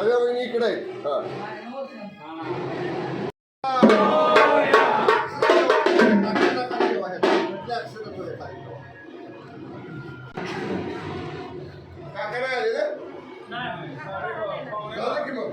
सगळ्या बहिणी इकडे आहेत हा. काका नाही आले ना? झालं की मग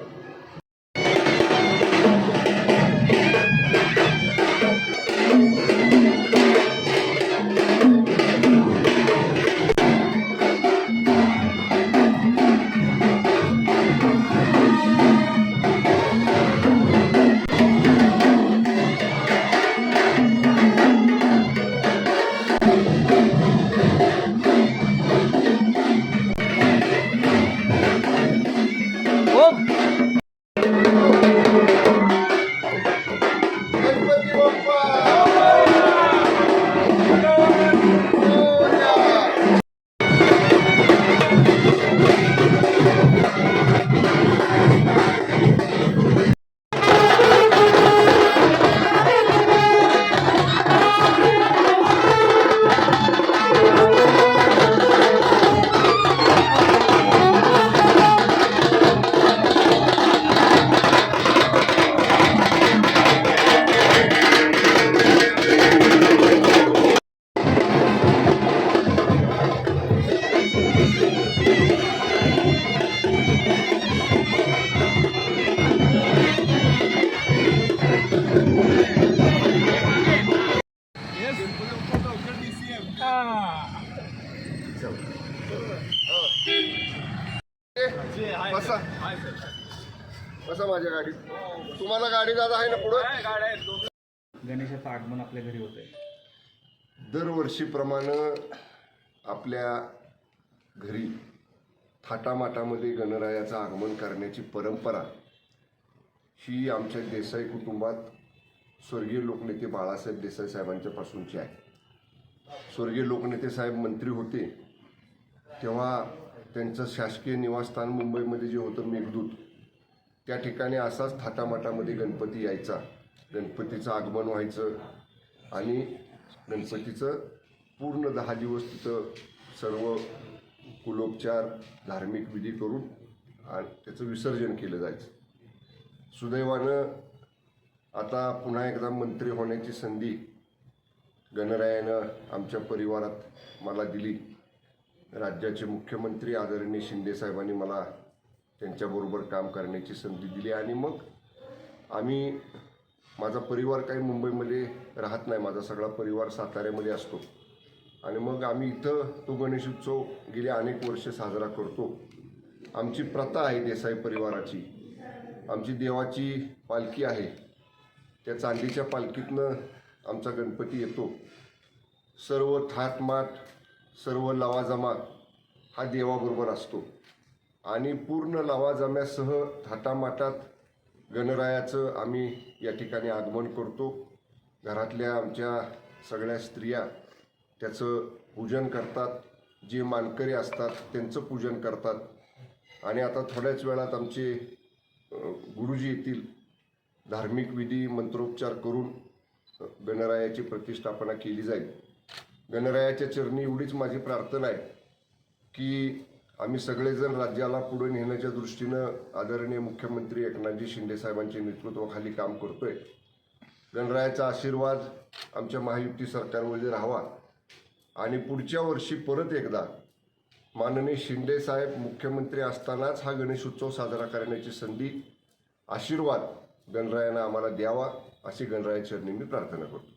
बसा माझ्या गाडीत. तुम्हाला गाडी दादा आहे ना पुढं? गणेशाचं आगमन आपल्या घरी होतंय. दरवर्षीप्रमाणे आपल्या घरी थाटामाटामध्ये गणरायाचं आगमन करण्याची परंपरा ही आमच्या देसाई कुटुंबात स्वर्गीय लोकनेते बाळासाहेब देसाई साहेबांच्या पासूनची आहे. स्वर्गीय लोकनेते साहेब मंत्री होते तेव्हा त्यांचं शासकीय निवासस्थान मुंबईमध्ये जे होतं मेघदूत. त्या ठिकाणी असाच थाटामाटामध्ये गणपती यायचा. गणपतीचं आगमन व्हायचं आणि गणपतीचं पूर्ण दहा दिवस तिथं सर्व कुलोपचार धार्मिक विधी करून आणि त्याचं विसर्जन केलं जायचं. सुदैवानं आता पुन्हा एकदा मंत्री होण्याची संधी गणरायानं आमच्या परिवारात मला दिली. राज्याचे मुख्यमंत्री आदरणीय शिंदेसाहेबांनी मला त्यांच्याबरोबर काम करण्याची संधी दिली आणि मग आम्ही माझा परिवार काही मुंबईमध्ये राहत नाही. माझा सगळा परिवार साताऱ्यामध्ये असतो. आणि मग आम्ही इथं तो गणेश उत्सव गेली अनेक वर्षे साजरा करतो. आमची प्रथा आहे देसाई परिवाराची. आमची देवाची पालखी आहे. त्या चांदीच्या पालखीतनं आमचा गणपती येतो. सर्व थाटमाट सर्व लवाजमा हा देवाबरोबर असतो. आणि पूर्ण लवाजम्यासह थाटामाटात गणरायाचं आम्ही या ठिकाणी आगमन करतो. घरातल्या आमच्या सगळ्या स्त्रिया त्याचं पूजन करतात. जे मानकरी असतात त्यांचं पूजन करतात. आणि आता थोड्याच वेळात आमचे गुरुजी येतील. धार्मिक विधी मंत्रोपचार करून गणरायाची प्रतिष्ठापना केली जाईल. गणरायाच्या चरणी एवढीच माझी प्रार्थना आहे की आम्ही सगळेजण राज्याला पुढे नेण्याच्या दृष्टीनं आदरणीय मुख्यमंत्री एकनाथजी शिंदे साहेबांच्या नेतृत्वाखाली काम करतोय. गणरायाचा आशीर्वाद आमच्या महायुती सरकारमध्ये राहावा. आणि पुढच्या वर्षी परत एकदा माननीय शिंदे साहेब मुख्यमंत्री असतानाच हा गणेशोत्सव साजरा करण्याची संधी आशीर्वाद गणरायानं आम्हाला द्यावा अशी गणरायाच्या मी प्रार्थना करतो.